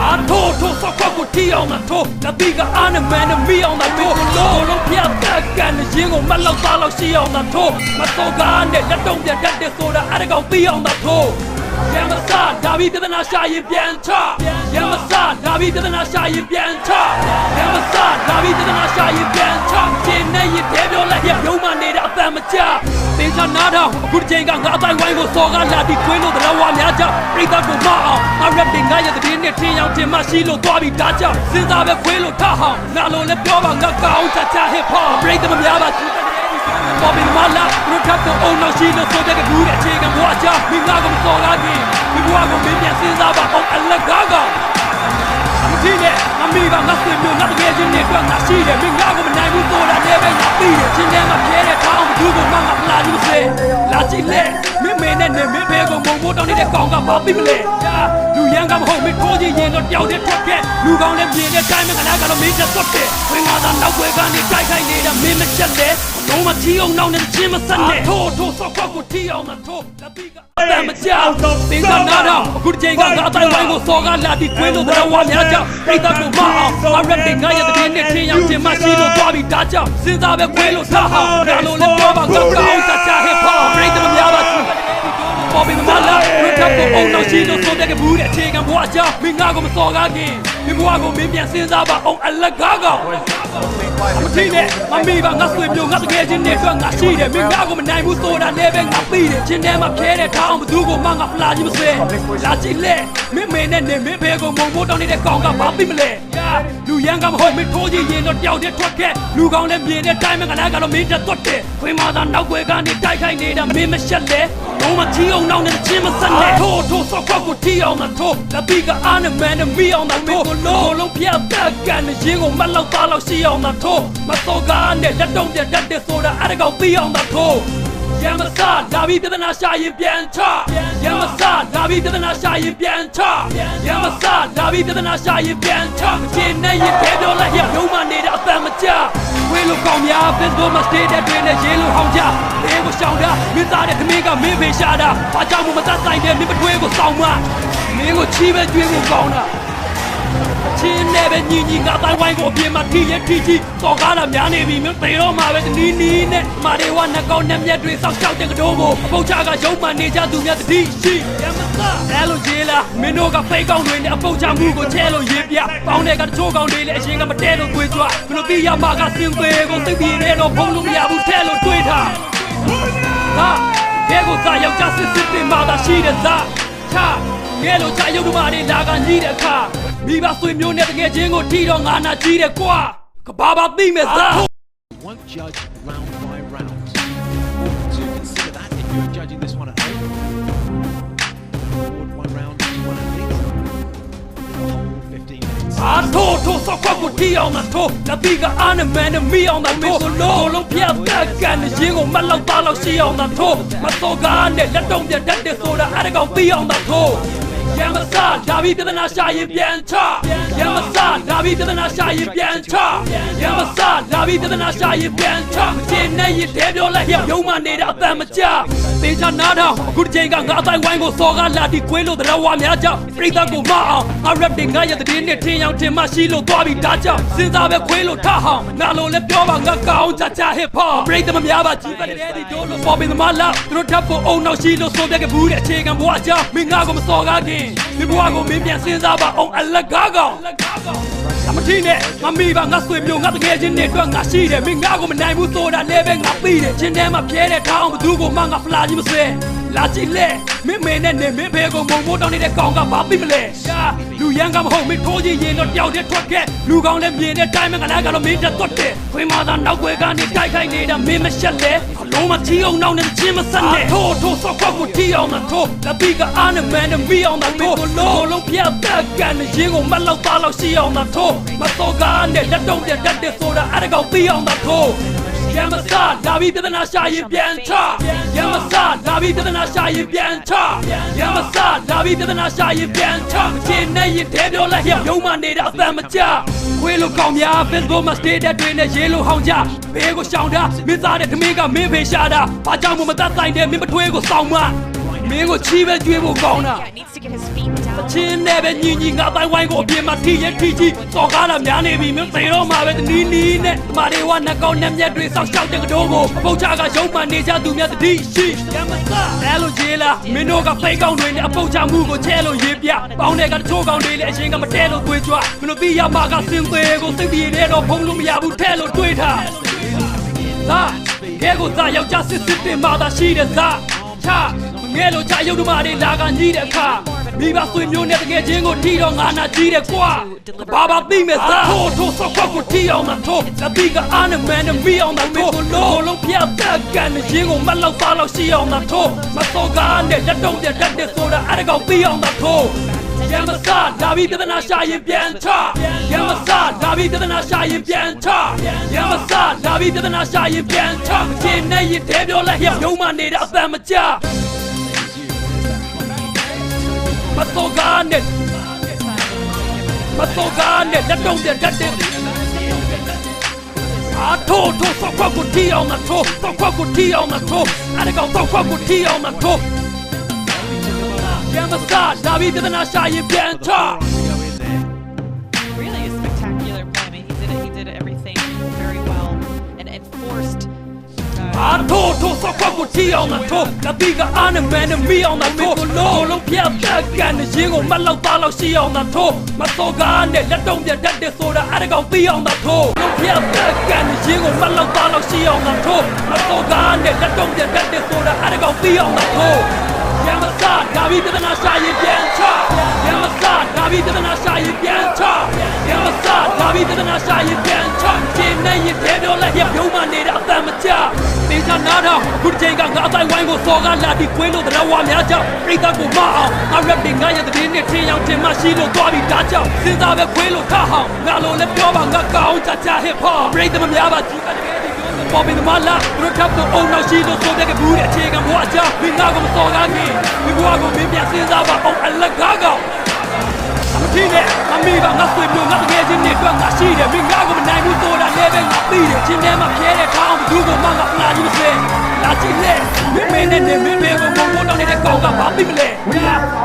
အာထိုးထိုးဆောက်ခွက်ကိုတီးအောင်သာထိုးလက်ပြီးကအာနမန်နဲ့မိအောင်သာထိုးလုံးလုံးပြတ်တက်ကန်နဲ့ရင်းကိုမတ်လောက်သားလောက်ရှိအောင်သာထိုးမတော်ကားနဲ့လက်တုံးပြတ်တတ်တဲ့ဆိုတာအဲ့ဒါကောင်ပြီးအောင်သာထိုး ရမစားဒါဘီပြဒနာရှာရင်ပြန်ချရမစားဒါဘီပြဒနာရှာရင်ပြန်ချရမစားဒါဘီပြဒနာရှာရင်ပြန်ချကျင်းနဲ့ရတဲ့ပြောလိုက်ရရုံးမနေတဲ့အတန်မကြသင်္ချာနားထောင်အခုတစ်ချိန်ကငါအတိုင်းဝိုင်းကိုစော်ကားလာပြီးခွင်းလို့တရားဝါများကြပြိတ္တကိုမအောင်ငါရက်တင်ငါရဲ့တည်င်းနဲ့ထင်းရောက်တင်မရှိလို့သွားပြီးဒါကြောင့်စဉ်းစားပဲခွေးလို့ထဟောင်းငါလိုလည်းပြောပါငါကောင်းချာချာ hip hop ပြိတ္တမများပါဘူး ပေါ်ပင်မလာဘုထပ်တော့အုံနောက်ရှိလို့ဆိုတဲ့ကဘူးတဲ့အခြေခံဘဝချမင်းငါကမစော်ကားခင်ဒီဘဝကိုမင်းပြန်စဉ်းစားပါအောင်အလကားကောင်အမတိနဲ့အမိကငါဆွေမျိုးငါတကယ်ချင်းနဲ့တော့ငါရှိတယ်မင်းငါကိုမနိုင်ဘူးဆိုတာလည်းပဲငါသိတယ်ချင်းထဲမှာပြဲတဲ့ထောင်းဘူးကိုမှငါမလာဘူးစေလာကြည့်လေမင်းမင်းနဲ့နေမင်းဖေကိုမုံမိုးတောင်းနေတဲ့ကောင်ကဘာသိမလဲညာလူရန်ကမဟုတ်မင်းထိုးချင်းရင်တော့တယောက်တည်းထွက်ခဲ့လူကောင်းလည်းမြင်တဲ့တိုင်းမှာကနာကတော့မင်းချက်သွတ်တယ်ခွင်ငါသာနောက်ွယ်ကနေတိုက်ခိုက်နေတာမင်းမချက်လေ လုံးမချီအောင်နောက်နဲ့ချင်းမဆက်နဲ့ထိုးထိုးဆောက်ခွက်ကိုထီအောင်မထိုးလက်ပြီးကအတန်မကြောက်သင်္ကနာတော့အခုတစ်ချိန်ကငါအတိုင်းဝိုင်းကိုစော်ကားလာပြီးခွင်းလို့တရားဝါများကြောင့်ပြိတ္တကိုမအောင်အရက်တင်ငါရဲ့တည်င်းနဲ့ထင်းရောက်တင်မရှိလို့သွားပြီးဒါကြောင့်စဉ်းစားပဲခွဲလို့ထားဟောင်းငါလိုလည်းပြောပါငါကောင်းချာချာ hip hop ပြိတ္တမများပါဘူးပေါ်ပင်မလာ ရထပ်ဖို့အောင်တော့ရှိလို့ဆိုတဲ့ကဘူးတဲ့အခြေခံဘဝအကြောင်းမင်းငါကိုမစော်ကားခင်ဒီဘဝကိုမင်းပြန်စဉ်းစားပါအောင်အလက်ကားကောင်အမတိနဲ့မမီပါငါဆွေမျိုးငါတကယ်ချင်းနဲ့တော့ငါရှိတယ်မင်းငါကိုမနိုင်ဘူးဆိုတာလည်းပဲငါသိတယ်ချင်းထဲမှာဖျဲတဲ့ထောင်းဘသူကိုမှငါဖလာကြီးမဆွဲလာကြည့်လေမင်းမေနဲ့နေမင်းဖေကိုမုံမိုးတောင်းနေတဲ့ကောင်ကဘာသိမလဲလူ ရန်ကမဟုတ်မင်းထိုးကြီးရင်တော့တယောက်တည်းထွက်ခဲ့လူကောင်းလည်းမြင်တဲ့တိုင်းမှာကလည်းကတော့မင်းတက်သွတ်တယ်ခွေးမသာနောက်ွယ်ကနေတိုက်ခိုက်နေတာမင်းမရှက်လဲလုံးမချီအောင်နောက်နဲ့ချင်းမဆက်နဲ့ထိုးထိုးဆောက်ခွက်ကိုတီးအောင်သာထိုးလက်ပြီးကအာနမန်နဲ့မိအောင်သာထိုးလုံးလုံးပြတ်တက်ကန်နဲ့ရင်းကိုမတ်လောက်သားလောက်ရှိအောင်သာထိုးမတော်ကားနဲ့လက်တုံးပြတ်တတ်တဲ့ဆိုတာအဲ့ဒါကောင်ပြီးအောင်သာထိုး ရမစားဒါဘီပြဒနာရှာရင်ပြန်ချရမစားဒါဘီပြဒနာရှာရင်ပြန်ချရမစားဒါဘီပြဒနာရှာရင်ပြန်ချကျင်းနဲ့ရတဲ့ပြောလိုက်ရရုံးမနေတဲ့အတန်မကြဝေးလို့ကောင်းများ Facebook မှာ stay တဲ့တွင်နဲ့ရေးလို့ဟောင်းကြအေးကိုရှောင်းတာမင်းသားတဲ့သမီးကမင်းဖေရှာတာဘာကြောင့်မှမတတ်ဆိုင်တဲ့မင်းမထွေးကိုစောင်းမမင်းကိုချီးပဲကျွေးကိုကောင်းတာ ချင်းနဲ့ပဲညီညီငါတိုင်းဝိုင်းကိုအပြင်မှာထီရထီကြီးစော်ကားတာများနေပြီမျိုးသေတော့မှာပဲနီးနီးနဲ့မာဒေဝနှကောင်နဲ့မျက်တွေစောက်ရှောက်တဲ့ကတိုးကိုအပုတ်ချကရုံမှနေကြသူများတတိရှိရမသားအဲလိုရေးလားမင်းတို့ကဖိတ်ကောင်းတွေနဲ့အပုတ်ချမှုကိုချဲလို့ရေးပြပေါင်းတဲ့ကတချို့ကောင်တွေလည်းအရင်ကမတဲလို့တွေးကြွမလို့ပြီးရမှာကစင်သေးကိုသိပြီးနေတော့ဖုံးလို့မရဘူးထဲလို့တွေးထားဟာဘဲကိုစာယောက်ျားစစ်စစ်တင်မှာသာရှိတဲ့သားချကဲလို့ချရုပ်ဓမ္မတွေလာကကြီးတဲ့အခါ မိဘဆွေမျိုးနဲ့တကယ်ချင်းကိုထီတော့ငါနာကြီးတယ်ကွာကဘာဘာသိမဲ့သား won't judge round by round. To consider that if you're judging this one at home. Forward one round, one at least. The whole 15 minutes. အာထိုးထိုးဆောက်ခွက်ကိုထီအောင်သာထိုးလက်ပြီးကအာနမန်နဲ့မိအောင်သာထိုးလုံးလုံးပြတ်တက်ကန်နဲ့ရင်းကိုမတ်လောက်သားလောက်ရှိအောင်သာထိုးမတော်ကားနဲ့လက်တုံးပြတ်တတ်တဲ့ဆိုတာအဲ့ဒါကောင်ပြီးအောင်သာထိုးရမစား ဒါဘီပြဒနာရှာရင်ပြန်ချ ရမစားဒါဘီပြဒနာရှာရင်ပြန်ချရမစားဒါဘီပြဒနာရှာရင်ပြန်ချကျင်းနဲ့ရတဲ့ပြောလိုက်ရရုံးမနေတဲ့အတန်မကြသေချာနားထောင်အခုတစ်ချိန်ကငါအတိုင်းဝိုင်းကိုစော်ကားလာပြီးခွေးလို့တရားဝါများကြောင့်ပြိတ္တကိုမအောင်ငါ rap တွေငါရဲ့တည်င်းနဲ့ထင်းရောက်တင်မရှိလို့သွားပြီးဒါကြောင့်စဉ်းစားပဲခွေးလို့ထဟောင်းငါလိုလည်းပြောပါငါကောင်းချာချာ hip hop ပြိတ္တမများပါကြီးပတ်တဲ့ဒီတို့လို့ပေါ်ပင်သမားလားသူတို့ထပ်ဖို့အုံနောက်ရှိလို့ဆိုတဲ့ကဘူးတဲ့အခြေခံဘဝအကြောင်းမင်းငါကိုမစော်ကားခင်ဒီဘဝကိုမင်းပြန်စဉ်းစားပါအောင်အလကားကောင်အမတိနဲ့မမီပါငါဆွေမျိုးငါတကယ်ချင်းနဲ့တော့ငါရှိတယ်မင်းငါကိုမနိုင်ဘူးဆိုတာလည်းပဲငါသိတယ်ချင်းထဲမှာပြဲတဲ့ထောင်းဘသူကိုမှငါဖလာကြီးမဆွဲလာကြည့်လေမင်းမင်းနဲ့နေမင်းဖေကိုမုံမိုးတောင်းနေတဲ့ကောင်ကဘာသိမလဲရှာလူရန်ကမဟုတ်မင်းထိုးကြီးရင်တော့တယောက်တည်းထွက်ခဲ့လူကောင်းလည်းမြင်တဲ့တိုင်းမှာကလည်းကတော့မင်းတက်သွတ်တယ်ခွေးမသာနောက်ွယ်ကနေတိုက်ခိုက်နေတာမင်းမရှက်လဲအလုံးမချီအောင်နောက်နဲ့ချင်းမဆက်နဲ့ထိုးထိုးဆောက်ခွက်ကိုထီအောင်သာထိုးလက်ပြီးကအာနမန်နဲ့မိအောင်သာထိုးလုံးလုံးပြတ်တက်ကန်နဲ့ရင်းကိုမတ်လောက်သားလောက်ရှိအောင်သာထိုးမတော်ကားနဲ့လက်တုံးပြတ်တတ်တဲ့ဆိုတာအဲ့ဒါကောင်ပြီးအောင်သာထိုး ရမစလာပြီးပြဿနာရှာရင်ပြန်ချရမစလာပြီးပြဿနာရှာရင်ပြန်ချရမစလာပြီးပြဿနာရှာရင်ပြန်ချမချင်နဲ့ရင်တဲပြောလိုက်ရရုံမနေတာအသံမကြခွေးလိုကောင်များ Facebook မှာ status တွေနဲ့ရေးလို့ဟောင်းကြဘေးကိုရှောင်တာမင်းသားတဲ့ထမင်းကမင်းဖေရှာတာဘာကြောင့်မှမတတ်ဆိုင်တဲ့မင်းမထွေးကိုစောင်းမ မင်းကိုချီးပဲကြွေးဖို့ကောင်းတာ Guy needs to get his feet down. ချင်းနဲ့ပဲညီညီငါတိုင်းဝိုင်းကိုအပြင်မှာထိရထိကြီးစော်ကားတာများနေပြီမင်းသေတော့မှာပဲတနီးနီးနဲ့မာရီဝါနှကောင်းနဲ့မြက်တွေစောက်ရှောက်တဲ့ကတိုးကိုအပုတ်ချကရုံးမှနေကြသူများတတိရှိရမစအဲလိုကြီးလားမင်းတို့ကဖိတ်ကောင်းတွေနဲ့အပုတ်ချမှုကိုချဲလို့ရေးပြပေါင်းတဲ့ကတချို့ကောင်တွေလည်းအရင်ကမတဲလို့တွေးကြွမင်းတို့သိရမှာကစင်သေးကိုစိတ်ပြေတဲ့တော့ဖုံးလို့မရဘူးထဲလို့တွေးထားလာကဲကိုသားယောက်ျားစစ်စစ်တင်မာသာရှိတဲ့သား ချငဲလို့ချရုပ်ဓမ္မတွေလာကညီးတဲ့အခါမိဘဆွေမျိုးနဲ့တကယ်ချင်းကိုထီတော့ငါနာကြီးတယ်ကွာဘာဘာသိမဲ့သားထိုးထိုးဆောက်ခွက်ကိုထီအောင်မထိုးလက်ပြီးကအားနဲ့မန်နဲ့မိအောင်မထိုးလုံးလုံးပြတ်တက်ကန်နဲ့ရင်းကိုမလောက်သားလောက်ရှိအောင်မထိုးမစောကားနဲ့လက်တုံးပြတ်တတ်တဲ့ဆိုတာအဲ့ဒါကောင်ပြီးအောင်မထိုး ရမစလာပြီးပြဿနာရှာရင်ပြန်ချရမစလာပြီးပြဿနာရှာရင်ပြန်ချရမစလာပြီးပြဿနာရှာရင်ပြန်ချမချင်နဲ့ရင်တဲပြောလိုက်ရရုံးမနေတဲ့အပံမကြမစောကားနဲ့မစောကားနဲ့လက်တုံးပြတ်တတ်တဲ့အာထိုးထိုးဆောက်ခွက်ကိုတီးအောင်မထိုးဆောက်ခွက်ကိုတီးအောင်မထိုးအဲ့ဒါကောင်ဆောက်ခွက်ကိုတီးအောင်မထိုး ရမစလာပြီးပြဿနာရှာရင်ပြန်ချ Really a spectacular play. I mean, he did it. He did everything very well and enforced. Uh, အာထိုးထိုးဆောက်ခွက်ကိုတီးအောင်မထိုးလက်ပြီးကအားနဲ့မန်နဲ့မိအောင်မထိုးလုံးလုံးပြတ်တက်ကန်နဲ့ရင်းကိုမလောက်သားလောက်ရှိအောင်မထိုးမစောကားနဲ့လက်တုံးပြတ်တတ်တဲ့ဆိုတာအဲ့ဒါကောင်ပြီးအောင်မထိုးလုံးပြတ်တက်ကန်နဲ့ရင်းကိုမလောက်သားလောက် ရှိအောင်မထိုးမစောကားနဲ့လက်တုံးပြတ်တတ်တဲ့ဆိုတာအဲ့ဒါကောင်ပြီးအောင်မထိုးရမစဒါပြီးပြဿနာရှာရင်ပြန်ချရမစဒါပြီးပြဿနာရှာရင်ပြန်ချရမစဒါပြီးပြဿနာရှာရင်ပြန်ချရှင်းနေရင်တဲပြောလိုက်ရပြုံးမနေတဲ့အတန်မကြတေချာနားတော့ခုတစ်ချိန်ကငါအတိုင်းဝိုင်းကိုစော်ကားလာပြီးကွင်းလို့တရားဝါများကြောင့်ပြိတ္တကိုမအောင်ငါရက်တွေငါရဲ့တည်င်းနဲ့ထင်းအောင်တင်မရှိလို့သွားပြီးဒါကြောင့်စဉ်းစားပဲခွေးလို့ထဟောင်းငါလိုလည်းပြောပါငါကောင်းချာချာ hip hop ပြိတ္တမများပါကြီးကတကယ်ဒီ ပေါ်ပင်မလာဘရထပ်တော့အုံနောက်ရှိလို့ဆိုတဲ့ကဘူးတဲ့အခြေခံဘဝအကြောင်းမိငါကိုမစော်ကားခင်မိဘကိုမင်းပြန်စဉ်းစားပါအောင်အလကားကောင်မထင်းနဲ့မမီးပါငါဆွေမျိုးငါတကယ်ချင်းနဲ့တွေ့ငါရှိတယ်မိငါကိုမနိုင်ဘူးဆိုတာလည်းပဲငါသိတယ်ချင်းထဲမှာပြဲတဲ့ထောင်းဘူးကိုမှငါပလာကြီးမစဲ လာကြည့်လေမင်းမင်းနဲ့မင်းမင်းကိုဘုံဘုံတော့နေတဲ့ကောင်ကဘာသိမလဲ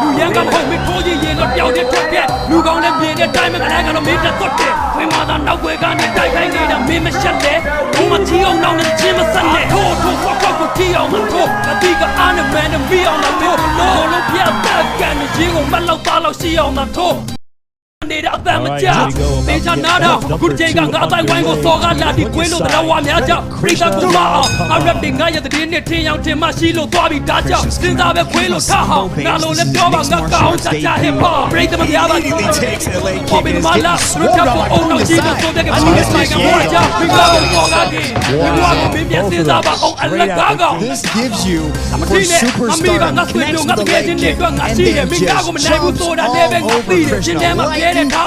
လူရန်ကမဟုတ်မင်းထိုးကြီးရင်တော့ပျောက်တဲ့ထွက်တဲ့လူကောင်းနဲ့မြင်တဲ့တိုင်းမှာကလည်းကတော့မင်းတက်တော့တယ်ဝင်းမသာနောက်ွယ်ကနေတိုက်ခိုင်းနေတာမင်းမရှက်လေဘုံမချီအောင်နောက်နဲ့ချင်းမဆက်နဲ့ထိုးထိုးဖောက်ဖောက်ကိုတီးအောင်မထိုးအတိကအားနဲ့မန်နဲ့ပြီးအောင်မထိုးလုံးလုံးပြတ်တက်ကန်ရင်းကိုမလောက်သားလောက်ရှိအောင်မထိုးနေ တဲ့အတန်မကြတေချာနာတော့ခုချိန်ကငါအတိုင်းဝိုင်းကိုစော်ကားလာပြီးခွေးလို့တရားဝါများကြောင့်ပြိတ္တကိုမအောင်အရက်တွေငါရဲ့တည်င်းနဲ့ထင်းအောင်ထင်မရှိလို့သွားပြီးဒါကြောင့်စဉ်းစားပဲခွေးလို့ထဟောင်းငါလိုလည်းပြောပါငါကောင်းချာချာ hip hop ပြိတ္တမများပါဘူး Immediately takes it, late ပေါ်ပ kick င် in မ his လာ feet. ဘရထပ်ကိုအုံနောက်ရှိလို့ဆိုတဲ့ကဘူးနဲ့ဆိုင်ကဘောကြောင့်မိဘကိုပေါ်ကားပြီးမိဘကိုမင်းပြန်စဉ်းစားပါအောင်အလကားကောင် This gives you မ for တိနဲ့အမိကငါ superstar ဆွေမျိုးငါ connects တ to ကယ် the ချင်း late တွေ kick တော့ငါ and ရှိတယ် then မိကကိုမ just နိုင်ဘူး